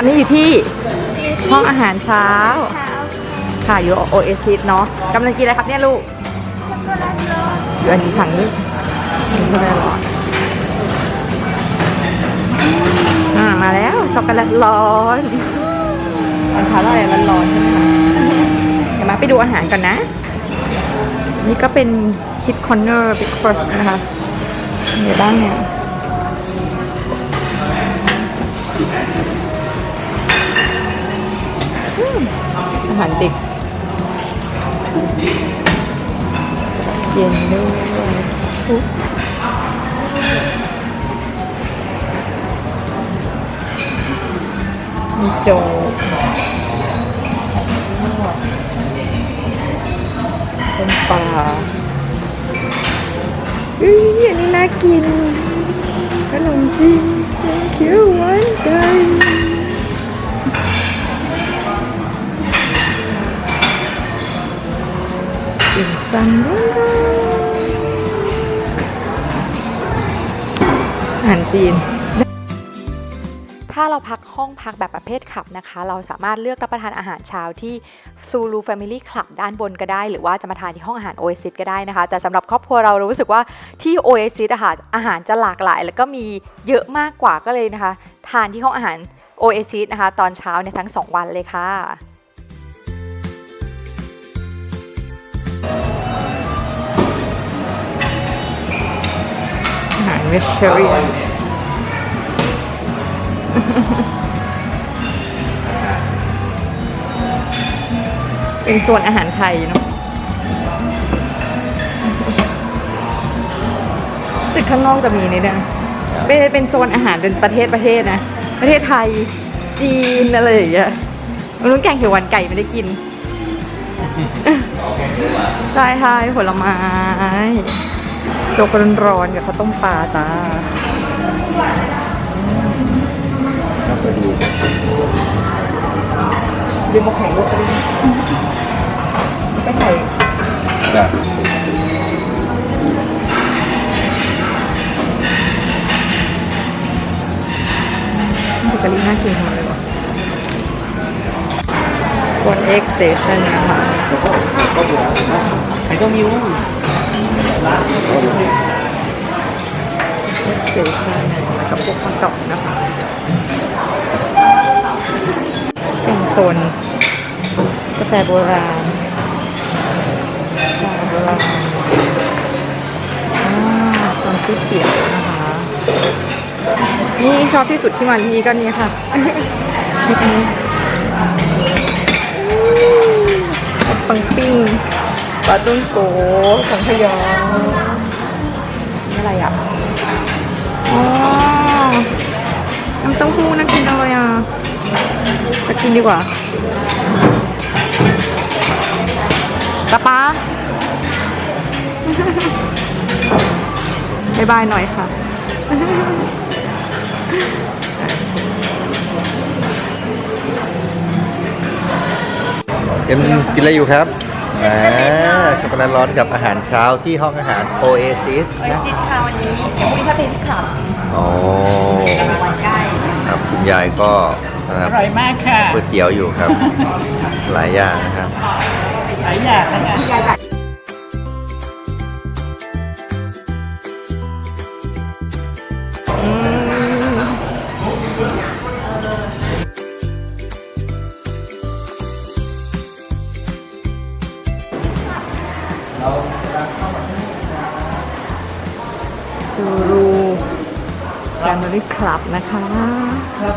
อนนี้อยู่ที่ห้องอาหารเช้า ค่ะอยู่โอเอซิสเนาะกำลังกินอะไรครับเนี่ยลูกอยู่อันนี้ถังนี้นี่ก็ได้หรออ่ามาแล้วช็อกโกแลตร้อนตอนเช้าเราอะไรร้อนๆใช่ไหมคะเดี๋ยวมาไปดูอาหารก่อนนะ นี่ก็เป็นคิดคอนเนอร์บิ๊กฟอสนะคะมีอะไรบ้างเนี่ย ด็กเย็นด้วยอุ๊ปส์มีโจกเป็นปลาอุ้ยอันนี้น่ากินขนมจีนเขียว หวานไก่ติ่มซำด้วยอาหารจีน ถ้าเราพักห้องพักแบบประเภทขับนะคะ เราสามารถเลือกรับประทานอาหารเช้าที่ Zulu Family Club ด้านบนก็ได้ หรือว่าจะมาทานที่ห้องอาหาร Oasis ก็ได้นะคะ แต่สำหรับครอบครัวเราเรารู้สึกว่าที่ Oasis อาหารอาหารจะหลากหลาย แล้วก็มีเยอะมากกว่าก็เลยนะคะ ทานที่ห้องอาหาร Oasis นะคะ ตอนเช้าในทั้ง 2 วันเลยค่ะ อาหารเวชเชอรี่นเป็นส่วนอาหารไทยเนาะสึกข้างนอกจะมีนี่นะเป็นเป็นโซนอาหารเป็นประเทศประเทศนะ ประเทศไทย จีนอะไรอย่างเงี้ยมันรู้แกงเขียวหวานไก่ไม่ได้กินใช่ใช่ผลไม้ โจกร้อนๆกับข้าวต้มปลาจ้าน่าจะดีลืมมาแข่งลูกก็ได้ก็ใส่แบบเบเกอรี่น่ากินมากเลยวะส่วน X Station นะคะ ไอ้ก็มิว X Station กับพวกข้าวกล่องนะคะ เป็นโซนกาแฟโบราณกาแฟโบราณอ่าโซนก๋วยเตี๋ยวนะคะ นี่ชอบที่สุดที่มาที่นี่ก็นี่ค่ะปังปิ้ง ปลาตุ้งโกของพยองนี่อะไรอะอ๋อน้ำเต้าหู้น่ากินจังเลยอะจะกินดีกว่าตาป้าบายบายหน่อยค่ะ เอ็มกินอะไรอยู่ครับอ่า ช็อกโกแลตร้อนกับอาหารเช้าที่ห้องอาหาร Oasis นะซิดค่ะวันนี้ยังไม่ชอบเป็นขับอ๋อวันใกล้ครับคุณยายก็นะครับอร่อยมากค่ะก๋วยเตี๋ยวอยู่ครับ หลายอย่างนะครับ หลายอย่างนะคะอื ซูรูแฟมิลี่คลับนะคะ ครับ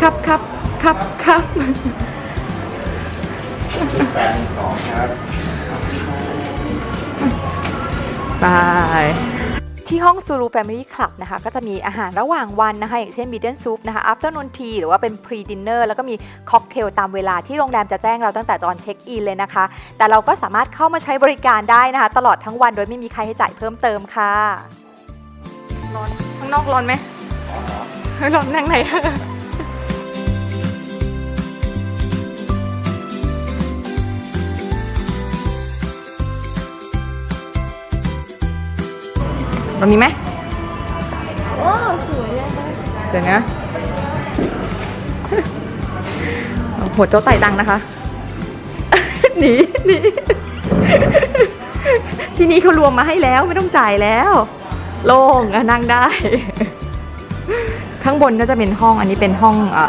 ครับครับครับครับแปดสองครับบาย ที่ห้อง Zulu Family Club นะคะก็จะมีอาหารระหว่างวันนะคะ อย่างเช่น Middle Soup นะคะ Afternoon Tea หรือว่าเป็น Pre Dinner แล้วก็มีค็อกเทลตามเวลาที่โรงแรมจะแจ้งเราตั้งแต่ตอนเช็คอินเลยนะคะ แต่เราก็สามารถเข้ามาใช้บริการได้นะคะ ตลอดทั้งวันโดยไม่มีใครให้จ่ายเพิ่มเติมค่ะร้อนข้างนอกร้อนไหมร้อนนั่งไหน ตรงนี้ไหมโอ้สวยเลยนะเดี๋ยวนะโอ้โหโจ๊ะไต่ตังค์นะคะ หนีหนีที่นี่เขารวมมาให้แล้วไม่ต้องจ่ายแล้ว โล่งอะนั่งได้ ข้างบนก็จะเป็นห้องอันนี้เป็นห้องอะ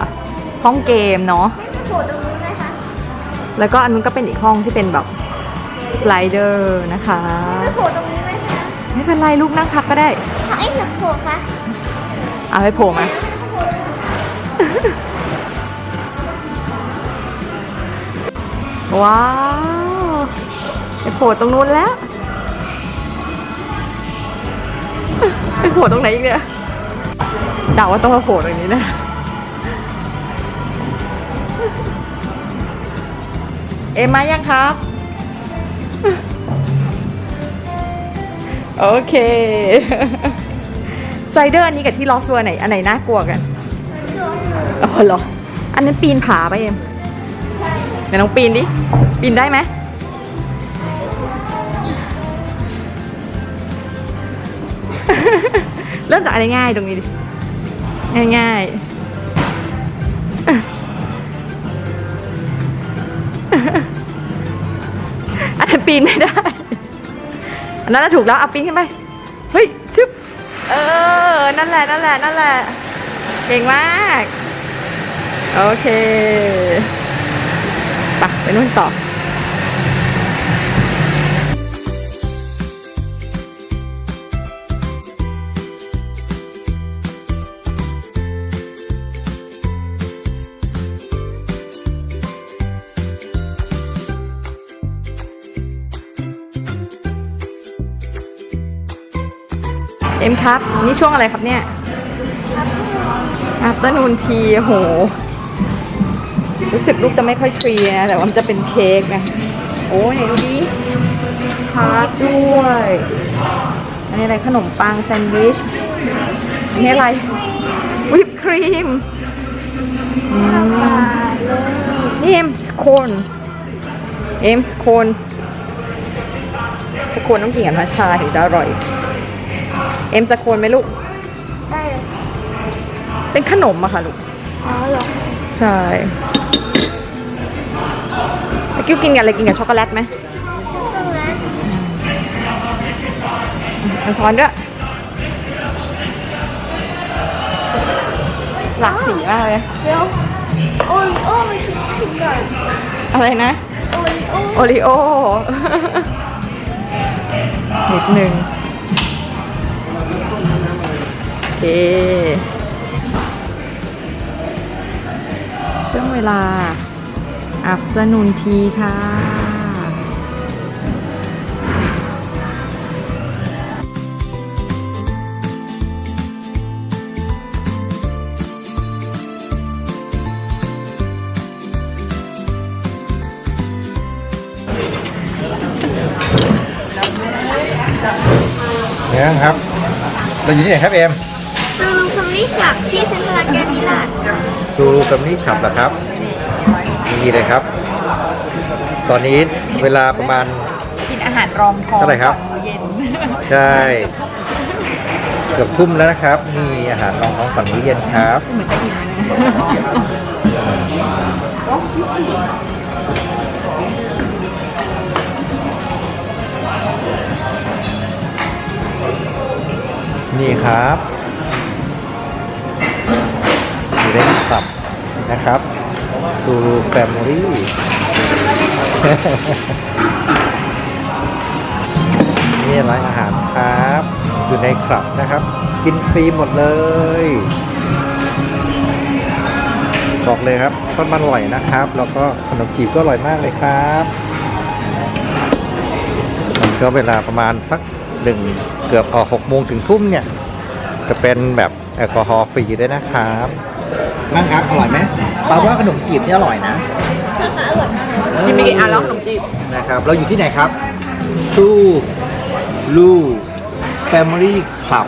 ห้องเกมเนาะโผล่ตรงนู้นไหมคะแล้วก็อันนู้นก็เป็นอีกห้องที่เป็นแบบสไลเดอร์นะคะ ไม่โผล่ตรงนี้ไหมคะไม่เป็นไรลูกนั่งพักก็ได้ถ้าไอ้หนักโผล่คะเอาให้โผล่มาว้าวไปโผล่ตรงนู้นแล้วไปโผล่ตรงไหนอีกเนี่ยเดาว่าต้องมาโผล่ตรงนี้นะเอ็มมายังครับ โอเคไซเดอร์อันนี้กับที่ลอสัวไหน อันไหนน่ากลัวกันอ๋อเหรอ อันนั้นปีนผาไปเอ็มเดี๋ยวน้องปีนดิ ปีนได้ไหมเริ่มจากอะไรง่ายตรงนี้ดิ ง่ายๆอันนั้นปีนไม่ได้ อันนั้นนะถูกแล้วเอาปีนขึ้นไป เฮ้ยชึบเออ นั่นแหละ นั่นแหละ นั่นแหละ เก่งมาก โอเค ไปไปนู่นต่อ ครับนี่ช่วงอะไรครับเนี่ยอัปเตอร์นูนทีโห รู้สึกลูกจะไม่ค่อยทรีนะแต่ว่ามันจะเป็นเค้กนะ โอ้ยดูดิทาร์ตด้วย อันนี้อะไรขนมปังแซนด์วิช อันนี้อะไร วิปครีมนี่เอ็มสโคนเอ็มสโคนสโคนต้องกินกับมัทฉาถึงจะอร่อย เอ็มสโคนไหมลูก ได้เลยเป็นขนมอะค่ะลูก อ๋อเหรอใช่แล้วกิ้วกินกับอะไรกินกับช็อกโกแลตไหมตรงนั้นเอาช้อนด้วย หลากสีมากเลย เดี๋ยวโอริโอ้มันถึงหน่อยอะไรนะ โอริโอโอริโอนิดหนึ่ง เค ช่วงเวลา afternoon tea ค่ะเนี่ยครับ เราอยู่ที่ไหนครับเอ็ม ซูลูคัมลี่คลับที่เซ็นทรัลแกนนิลาดดูกัมนี่ขับเหรอครับนี่เลยครับ ตอนนี้เวลาประมาณ กินอาหารรองท้องเท่าไหร่ครับ ก่อนมื้อเย็นใช่เกือบทุ่มแล้วนะครับนี่อาหารรองท้องฝันมื้อเย็นครับ เหมือนจะอิ่มเลยนะนี่ครับ อยู่นคลับนะครับดูแฟมิลี่นี่ร้านอาหารครับ อยู่ในคลับนะครับ กินฟรีหมดเลย บอกเลยครับต้นมันอร่อยนะครับ แล้วก็ขนมจีบก็อร่อยมากเลยครับ มันก็เวลาประมาณสักหนึ่งเกือบออกหกโมงถึงทุ่มเนี่ย จะเป็นแบบแอลกอฮอล์ฟรีด้วยนะครับ นั่งครับอร่อยไหมปาว่าขนมจีบนี่อร่อยนะใช่ค่ะอร่อยมากกินไปกี่อันแล้วขนมจีบนะครับ เราอยู่ที่ไหนครับตู้ลูแฟมิลี่คลับ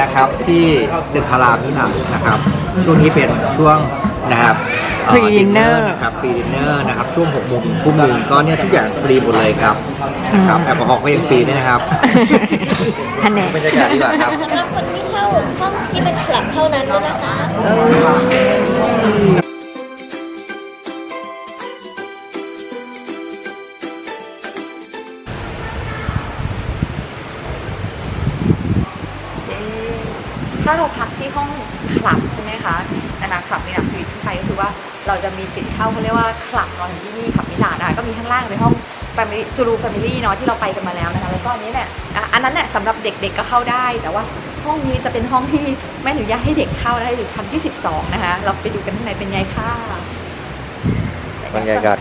นะครับ ที่เซ็นทรัลรามนี่นะนะครับ ช่วงนี้เป็นช่วงนะครับ พรีดินเนอร์นะครับพรีดินเนอร์นะครับช่วงหกโมงถึงทุ่มหนึ่งก็เนี่ยทุกอย่างฟรีหมดเลยครับครับแอลกอฮอล์ก็ยังฟรีด้วยนะครับฮันแน่บรรยากาศดีกว่าครับคนที่เข้าห้องที่เป็นคลับเท่านั้นด้วยนะคะถ้าเราพักที่ห้องคลับใช่ไหมคะนะคะคลับในหลักสูตรไทยก็คือว่า เราจะมีสิทธิ์เข้าเขาเรียกว่าคลับนอนที่นี่คลับมิลานนะคะก็มีข้างล่างเป็นห้อง Family ซูรูแฟมิลี่เนาะที่เราไปกันมาแล้วนะคะแล้วก็อันนี้เนี่ยอะอันนั้นเนี่ยสำหรับเด็กๆก็เข้าได้ แต่ว่าห้องนี้จะเป็นห้องที่ไม่อนุญาตให้เด็กเข้าได้อยู่ชั้นที่ 12 นะคะ เราไปดูกันข้างในเป็นไงค่ะบรรยากาศ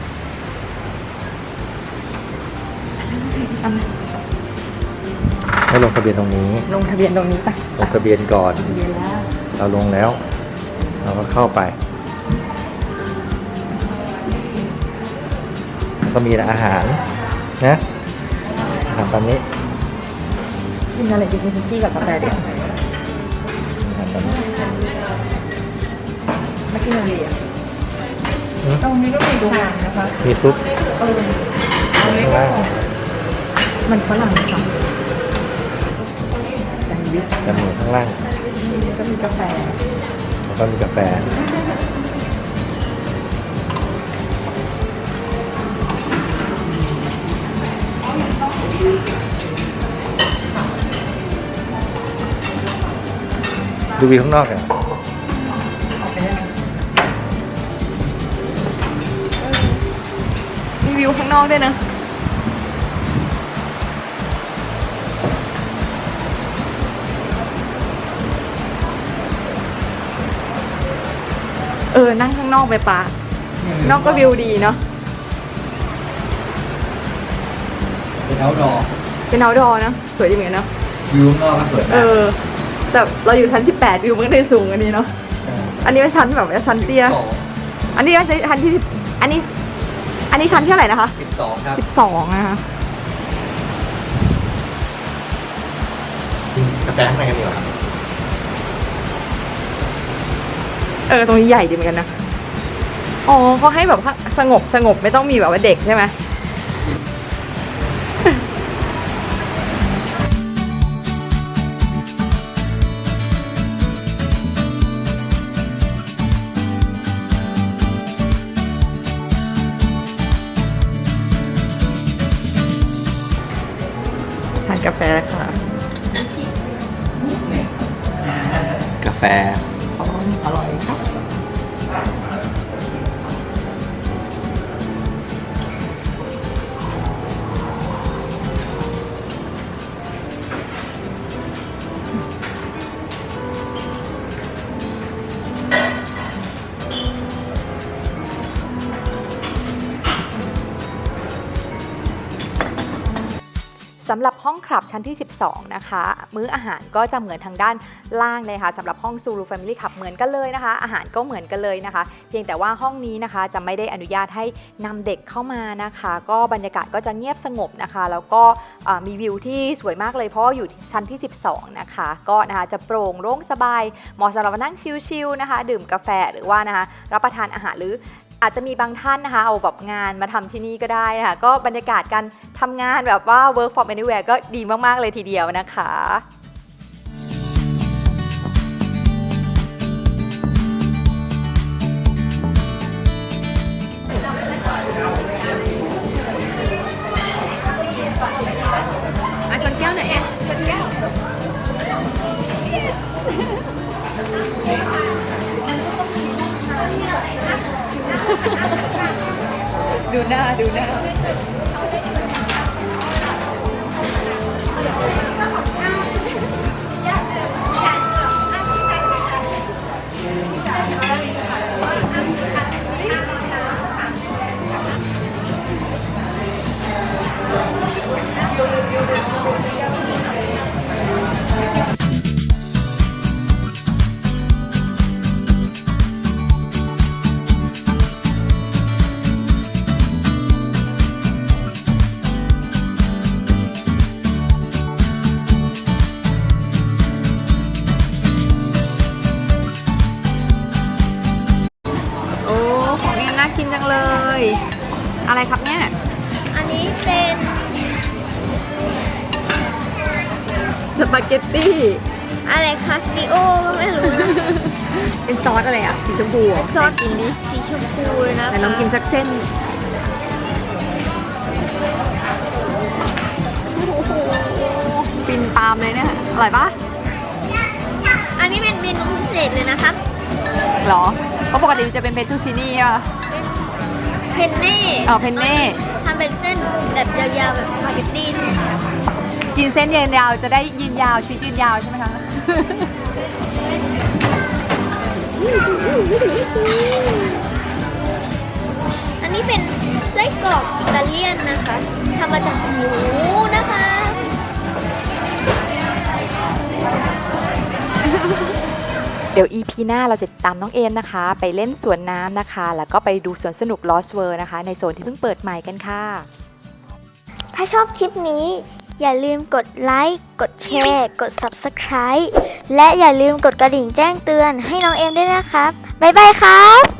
ให้ลงทะเบียนตรงนี้ ลงทะเบียนตรงนี้ปะลงทะเบียนก่อนทะเบียนแล้วเราลงแล้ว เราก็เข้าไป ก็มีอาหารนะอาหารตอนนี้กินอะไรดีกินคุกกี้กับกาแฟเดี๋ยวอาหารตอนนี้มากินอะไรอะอืมตรงนี้ก็มีดูหนังนะคะมีซุปเออข้างล่างมันฝรั่งค่ะแซนด์วิชแต่หมูข้างล่างก็มีกาแฟแล้วก็มีกาแฟ ดูวิวข้างนอกกันออกไปได้ไหมมีวิวข้างนอกด้วยนะ เออ นั่งข้างนอกไปปะนอกก็วิวดีเนาะ เป็นเอาดอเป็นเอาดอเนาะสวยดีเหมือนกันเนาะวิวข้างนอกก็สวยเอมากอ แต่เราอยู่ชั้น 18 วิวมันก็เลยสูงอันนี้เนาะ อันนี้เป็นชั้นแบบว่าชั้นเตี้ย อันนี้ชั้นที่สิบอันนี้ อันนี้ชั้นที่เท่าไหร่นะคะสิบสองครับ 12 นะคะกาแฟข้างในกันดีกว่าเออ ตรงนี้ใหญ่ดีเหมือนกันนะ อ๋อเขาให้แบบว่าสงบสงบไม่ต้องมีแบบว่าเด็กใช่ไหม กาแฟค่ะ กาแฟ อร่อย สำหรับห้องคลับชั้นที่ 12 นะคะ มื้ออาหารก็จะเหมือนทางด้านล่างเลยค่ะสำหรับห้องซูรูแฟมิลี่คลับเหมือนกันเลยนะคะ อาหารก็เหมือนกันเลยนะคะ เพียงแต่ว่าห้องนี้นะคะจะไม่ได้อนุญาตให้นำเด็กเข้ามานะคะ ก็บรรยากาศก็จะเงียบสงบนะคะ แล้วก็มีวิวที่สวยมากเลยเพราะอยู่ชั้นที่ 12 นะคะ ก็นะคะจะโปร่งโล่งสบายเหมาะสำหรับนั่งชิลๆนะคะ ดื่มกาแฟหรือว่านะคะรับประทานอาหารหรือ อาจจะมีบางท่านนะคะเอาแบบงานมาทำที่นี่ก็ได้นะคะก็บรรยากาศการทำงานแบบว่า work from anywhere ก็ดีมาก ๆ เลยทีเดียวนะคะ ดูหน้าดูหน้า อะไรคาสติโอก็ไม่รู้นะเป็นซอสอะไรอะ สีชมพูเหรซอสกินดิสีชมพูเลยนะไหนลองกินสักเส้น โอ้โหฟินตามเลยเนี่ย อร่อยปะอันนี้เป็นเมนูพิเศษเลยนะครับเอเหรอเพราะปกติจะเป็นเฟตตูชินี่อะเพนเน่อ๋อเพนเน่ทำเป็นเส้นแบบยาวๆแบบสปาเกตตี้เนี่ยครับ กินเส้นเย็นยาวจะได้ยืนยาวชีวิตยืนยาวใช่ไหมคะอันนี้เป็นไส้กรอกอิตาเลียนนะคะทำมาจากหมูนะคะเดี๋ยว EP หน้าเราจะติดตามน้องเอมนะคะ ไปเล่นสวนน้ำนะคะ แล้วก็ไปดูสวนสนุก Lost World นะคะ ในโซนที่เพิ่งเปิดใหม่กันค่ะ ถ้าชอบคลิปนี้ อย่าลืมกดไลค์ กดแชร์ กด Subscribe และอย่าลืมกดกระดิ่งแจ้งเตือนให้น้องเอมด้วยนะครับ บ๊ายบายครับ